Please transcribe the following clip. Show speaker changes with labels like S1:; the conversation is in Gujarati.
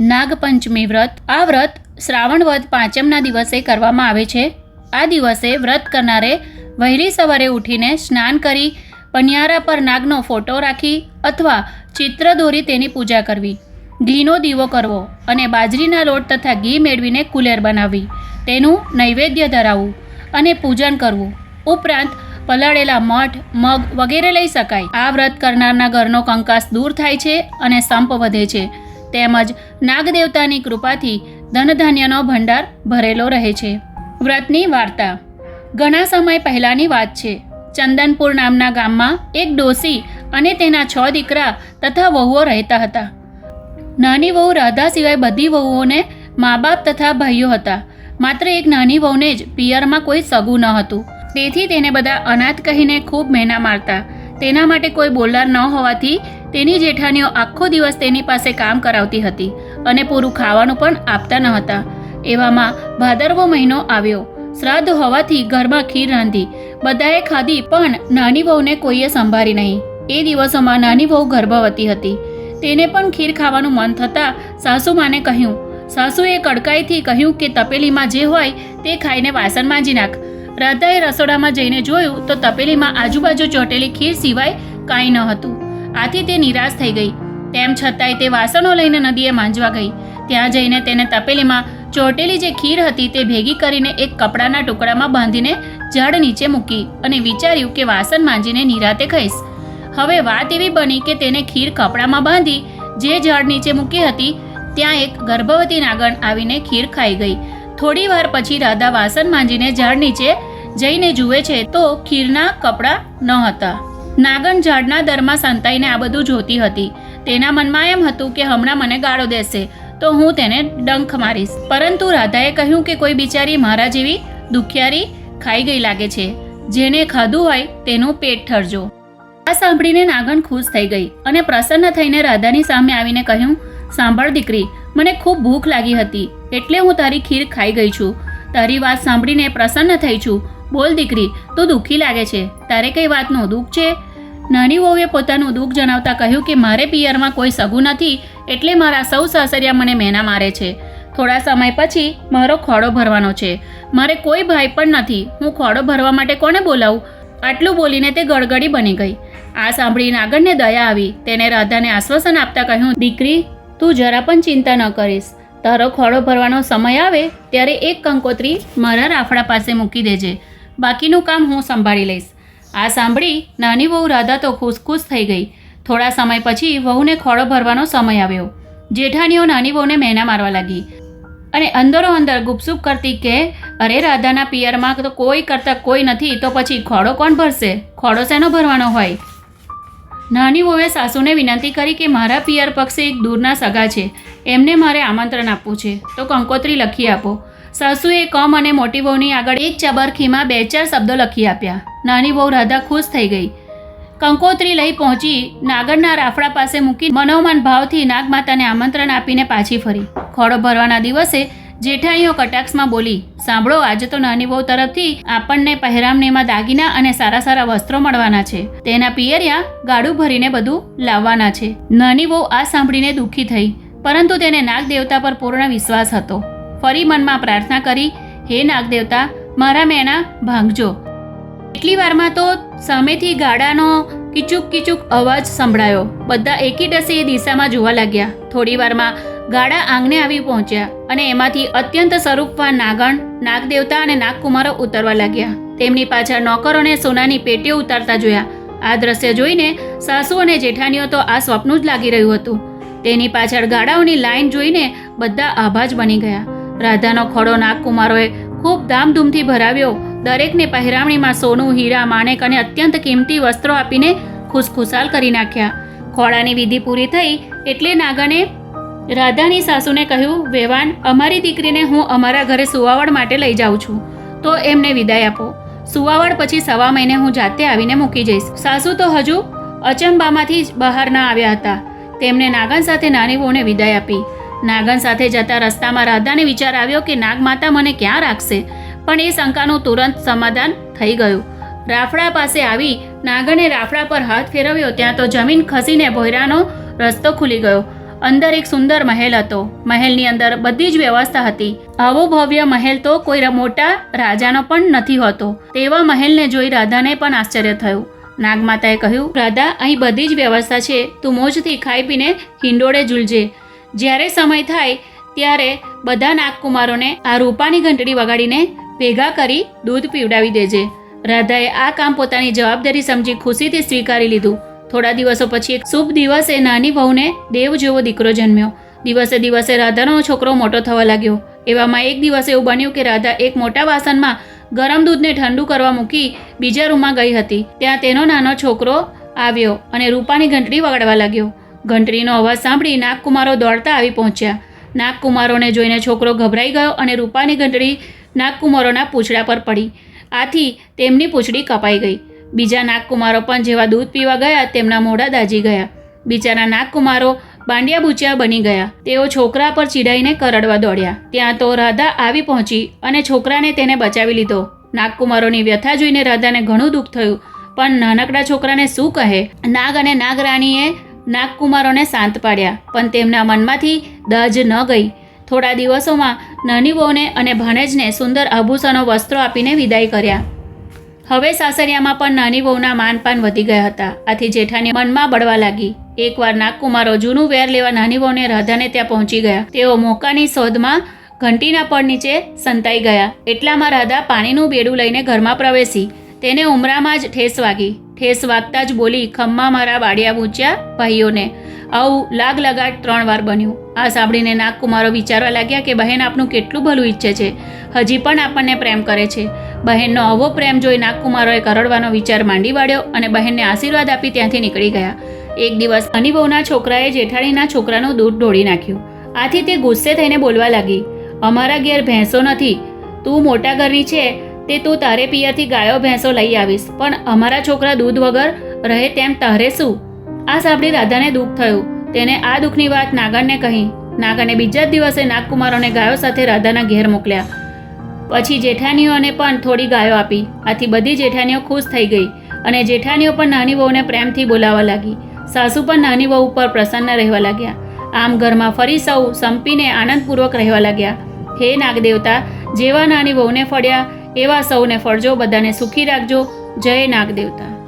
S1: નાગપંચમી વ્રત. આ વ્રત શ્રાવણ વદ પાંચમના દિવસે કરવામાં આવે છે. આ દિવસે વ્રત કરનારે વહેલી સવારે ઉઠીને સ્નાન કરી, પનિયારા પર નાગનો ફોટો રાખી અથવા ચિત્ર દોરી તેની પૂજા કરવી. ઘીનો દીવો કરવો અને બાજરીના લોટ તથા ઘી મેળવીને કુલેર બનાવવી. તેનું નૈવેદ્ય ધરાવવું અને પૂજન કરવું. ઉપરાંત પલાળેલા મઠ, મગ વગેરે લઈ શકાય. આ વ્રત કરનારના ઘરનો કંકાસ દૂર થાય છે અને સંપ વધે છે. તેમજ નાગદેવતાની કૃપાથી ધનધાન્યનો ભંડાર ભરેલો રહે છે. વ્રતની વાર્તા. ઘણા સમય પહેલાંની વાત છે. ચંદનપુર નામના ગામમાં એક ડોસી અને તેના છ દીકરા તથા વહુઓ રહેતા હતા. નાની વહુ રાધા સિવાય બધી વહુઓને મા બાપ તથા ભાઈઓ હતા. માત્ર એક નાની વહુને જ પિયરમાં કોઈ સગું ન હતું. તેથી તેને બધા અનાથ કહીને ખૂબ મહેના મારતા. તેના માટે કોઈ બોલનાર ન હોવાથી તેની જેઠાણીઓ આખો દિવસ તેની પાસે કામ કરાવતી હતી અને પૂરું ખાવાનું પણ આપતા ન હતા. એવામાં ભાદરવો મહિનો આવ્યો. શ્રાદ્ધ હોવાથી ઘરમાં ખીર રાંધી. બધાએ ખાધી પણ નાની વહુને કોઈએ સંભાળી નહીં. એ દિવસોમાં નાની વહુ ગર્ભવતી હતી. તેને પણ ખીર ખાવાનું મન થતાં સાસુમાને કહ્યું, સાસુએ કડકાઈથી કહ્યું કે તપેલીમાં જે હોય તે ખાઈને વાસણ માંજી નાખ. રાધાએ રસોડામાં જઈને જોયું તો તપેલીમાં આજુબાજુ ચોટેલી ખીર સિવાય કાંઈ ન હતું. આથી તે નિરાશ થઈ ગઈ. તેમ છતાંય તે વાસણો લઈને નદીએ માંજવા ગઈ. ત્યાં જઈને તેને તપેલીમાં ચોટેલી જે ખીર હતી તે ભેગી કરીને એક કપડાના ટુકડામાં બાંધીને ઝાડ નીચે મૂકી અને વિચાર્યું કે વાસણ માંજીને નિરાતે ખાઈશ. હવે વાત એવી બની કે તેને ખીર કપડામાં બાંધી જે ઝાડ નીચે મૂકી હતી, ત્યાં એક ગર્ભવતી નાગણ આવીને ખીર ખાઈ ગઈ. થોડી વાર પછી રાધા વાસણ માંજીને ઝાડ નીચે જઈને જુએ છે તો ખીરના કપડાં ન હતા. નાગણ ઝાડના દરમાં સંતાઈને આ બધું જોતી હતી. તેના મનમાં એમ હતું કે હમણાં મને ગાળો દેશે, તો હું તેને ડંખ મારીશ. પરંતુ રાધાએ કહ્યું કે કોઈ બિચારી મારા જેવી દુખિયારી ખાઈ ગઈ લાગે છે. જેને ખાધું હોય તેનું પેટ ઠરજો. આ સાંભળીને નાગણ ખુશ થઈ ગઈ અને પ્રસન્ન થઈને રાધાની સામે આવીને કહ્યું, સાંભળ દીકરી, મને ખૂબ ભૂખ લાગી હતી, એટલે હું તારી ખીર ખાઈ ગઈ છું. તારી વાત સાંભળીને પ્રસન્ન થઈ છું. બોલ દીકરી, તું દુઃખી લાગે છે. તારે કઈ વાતનું દુઃખ છે? નાની વહુએ પોતાનું દુઃખ જણાવતા કહ્યું કે, મારે પિયરમાં કોઈ સગું નથી, એટલે મારા સૌ સાસરિયા મને મેના મારે છે. થોડા સમય પછી મારો ખોડો ભરવાનો છે. મારે કોઈ ભાઈ પણ નથી. હું ખોડો ભરવા માટે કોને બોલાવું? આટલું બોલીને તે ગળગડી બની ગઈ. આ સાંભળી નાગણને દયા આવી. તેને રાધાને આશ્વાસન આપતા કહ્યું, દીકરી, તું જરા પણ ચિંતા ન કરીશ. તારો ખોડો ભરવાનો સમય આવે ત્યારે એક કંકોત્રી મારા રાફડા પાસે મૂકી દેજે. બાકીનું કામ હું સંભાળી લઈશ. આ સાંભળી નાની વહુ રાધા તો ખુશ થઈ ગઈ. થોડા સમય પછી વહુને ખોડો ભરવાનો સમય આવ્યો. જેઠાણીઓ નાની વહુને મહેના મારવા લાગી. અને અંદરો અંદર ગુપસુપ કરતી કે, અરે રાધાના પિયરમાં તો કોઈ કરતાં કોઈ નથી, તો પછી ખોડો કોણ ભરશે? ખોડો શેનો ભરવાનો હોય? નાની વહુએ સાસુને વિનંતી કરી કે, મારા પિયર પક્ષે એક દૂરના સગા છે. એમને મારે આમંત્રણ આપવું છે. તો કંકોત્રી લખી આપો. સાસુએ કમ અને મોટી વહુની આગળ એક ચબરખીમાં બે ચાર શબ્દો લખી આપ્યા. નાની વહુ રાધા ખુશ થઈ ગઈ. કંકોત્રી લઈ પહોંચી નાગરના રાફડા પાસે મૂકી મનોમન ભાવથી નાગમાતાને આમંત્રણ આપીને પાછી ફરી. ખોડો ભરવાના દિવસે જેઠાણીઓ કટાક્ષમાં બોલી, સાંભળો, આજે તો નાની વહુ તરફથી આપણને પહેરામણીમાં દાગીના અને સારા સારા વસ્ત્રો મળવાના છે. તેના પિયરિયા ગાડું ભરીને બધું લાવવાના છે. નાની વહુ આ સાંભળીને દુઃખી થઈ, પરંતુ તેને નાગ દેવતા પર પૂર્ણ વિશ્વાસ હતો. ફરી મનમાં પ્રાર્થના કરી, હે નાગદેવતા, મારા મેણા, ભાંગજો. એટલી વારમાં તો સામેથી ગાડાનો કિચુક કિચુક અવાજ સંભળાયો. બધા એકી ડસે એ દિશામાં જોવા લાગ્યા. થોડી વારમાં ગાડા આંગણે આવી પહોંચ્યા અને એમાંથી અત્યંત સ્વરૂપવાન નાગણ, નાગદેવતા અને નાગકુમારો ઉતરવા લાગ્યા. તેમની પાછળ નોકરોને સોનાની પેટીઓ ઉતારતા જોયા. આ દ્રશ્ય જોઈને સાસુ અને જેઠાણીઓ તો આ સ્વપ્નું જ લાગી રહ્યું હતું. તેની પાછળ ગાડાઓની લાઈન જોઈને બધા આભાજ બની ગયા. રાધાનો ખોડો નાગકુમારોએ ખૂબ ધામધૂમથી ભરાવ્યો. દરેકને પહેરામણીમાં સોનું, હીરા, માણેક અને અત્યંત કિંમતી વસ્ત્રો આપીને ખુશખુશાલ કરી નાખ્યા. ખોળાની વિધિ પૂરી થઈ એટલે નાગણે રાધાની સાસુને કહ્યું, વેવાન, અમારી દીકરીને હું અમારા ઘરે સુવાવડ માટે લઈ જાઉં છું. તો એમને વિદાય આપો. સુવાવડ પછી સવા મહિને હું જાતે આવીને મૂકી જઈશ. સાસુ તો હજુ અચંબામાંથી જ બહાર ના આવ્યા હતા. તેમણે નાગન સાથે નાની વહુને વિદાય આપી. નાગન સાથે જતા રસ્તામાં રાધાને વિચાર આવ્યો કે નાગમાતા મને ક્યાં રાખશે? પણ એ શંકાનું તુરંત સમાધાન થઈ ગયું. રાફડા પાસે આવી નાગણે રાફડા પર હાથ ફેરવ્યો ત્યાં તો જમીન ખસીને ભોયરાનો રસ્તો ખુલી ગયો. અંદર એક સુંદર મહેલ હતો. મહેલની અંદર બધી જ વ્યવસ્થા હતી. આવો ભવ્ય મહેલ તો કોઈ મોટા રાજાનો પણ નથી હોતો. તેવા મહેલને જોઈ રાધાને પણ આશ્ચર્ય થયું. નાગમાતાએ કહ્યું, રાધા, અહીં બધી જ વ્યવસ્થા છે. તું મોજથી ખાઈ પીને હિંડોળે ઝૂલજે. જ્યારે સમય થાય ત્યારે બધા નાગકુમારોને આ રૂપાની ઘંટડી વગાડીને ભેગા કરી દૂધ પીવડાવી દેજે રાધાએ આ કામ પોતાની જવાબદારી સમજી ખુશીથી સ્વીકારી લીધું. થોડા દિવસો પછી એક શુભ દિવસે નાની વહુને દેવ જેવો દીકરો જન્મ્યો. દિવસે દિવસે રાધાનો છોકરો મોટો થવા લાગ્યો. એવામાં એક દિવસ એવું બન્યું કે રાધા એક મોટા વાસણમાં ગરમ દૂધને ઠંડુ કરવા મૂકી બીજા રૂમમાં ગઈ હતી. ત્યાં તેનો નાનો છોકરો આવ્યો અને રૂપાની ઘંટડી વગાડવા લાગ્યો. ઘંટડીનો અવાજ સાંભળી નાગકુમારો દોડતા આવી પહોંચ્યા. નાગકુમારોને જોઈને છોકરો ગભરાઈ ગયો અને રૂપાની ઘંટડી નાગકુમારોના પૂંછડા પર પડી. આથી તેમની પૂંછડી કપાઈ ગઈ. બીજા નાગકુમારો પણ જેવા દૂધ પીવા ગયા, તેમના મોઢા દાજી ગયા. બિચારા નાગકુમારો બાંડિયા બુચિયા બની ગયા. તેઓ છોકરા પર ચીડાઈને કરડવા દોડ્યા. ત્યાં તો રાધા આવી પહોંચી અને છોકરાને તેને બચાવી લીધો. નાગકુમારોની વ્યથા જોઈને રાધાને ઘણું દુઃખ થયું. પણ નાનકડા છોકરાને શું કહે? નાગ અને નાગરાણીએ નાગકુમારોને શાંત પાડ્યા, પણ તેમના મનમાંથી દજ ન ગઈ. થોડા દિવસોમાં નાની વહુને અને ભાણેજને સુંદર આભૂષણો વસ્ત્રો આપીને વિદાય કર્યા. હવે સાસરિયામાં પણ નાની વહુના માનપાન વધી ગયા હતા. આથી જેઠાની મનમાં બળવા લાગી. એકવાર નાગકુમારો જૂનું વેર લેવા નાની વહુને રાધાને ત્યાં પહોંચી ગયા. તેઓ મોકાની શોધમાં ઘંટીના પડ નીચે સંતાઈ ગયા. એટલામાં રાધા પાણીનું બેડું લઈને ઘરમાં પ્રવેશી. તેને ઉમરામાં જ ઠેસ વાગી. ઠેસ વાગતા જ બોલી ખમ્મા મારા બાડિયા બૂચ્યા ભાઈઓને. આવું લાગ લગાટ ત્રણ વાર બન્યું. આ સાંભળીને નાગકુમારો વિચારવા લાગ્યા કે બહેન આપનું કેટલું ભલું ઈચ્છે છે. હજી પણ આપણને પ્રેમ કરે છે. બહેનનો આવો પ્રેમ જોઈ નાગકુમારોએ કરડવાનો વિચાર માંડી વાળ્યો અને બહેનને આશીર્વાદ આપી ત્યાંથી નીકળી ગયા. એક દિવસ અનિભવના છોકરાએ જેઠાણીના છોકરાનું દૂધ ઢોળી નાખ્યું. આથી તે ગુસ્સે થઈને બોલવા લાગી. અમારા ઘેર ભેંસો નથી. તું મોટા ઘરની છે. તે તું તારે પિયરથી ગાયો ભેંસો લઈ આવીશ. પણ અમારા છોકરા દૂધ વગર રહે તેમ તારે શું? આ સાંભળી રાધાને દુઃખ થયું. તેને આ દુઃખની વાત નાગણને કહી. નાગણે બીજા જ દિવસે નાગકુમારોને ગાયો સાથે રાધાના ઘેર મોકલ્યા. પછી જેઠાણીઓને પણ થોડી ગાયો આપી. આથી બધી જેઠાણીઓ ખુશ થઈ ગઈ અને જેઠાણીઓ પણ નાની વહુને પ્રેમથી બોલાવા લાગી. સાસુ પણ નાની વહુ ઉપર પ્રસન્ન રહેવા લાગ્યા. આમ ઘરમાં ફરી સૌ સંપીને આનંદપૂર્વક રહેવા લાગ્યા. હે નાગદેવતા, જેવા નાની વહુને ફળ્યા એવા સૌને ફળજો બધાને સુખી રાખજો. જય નાગદેવતા.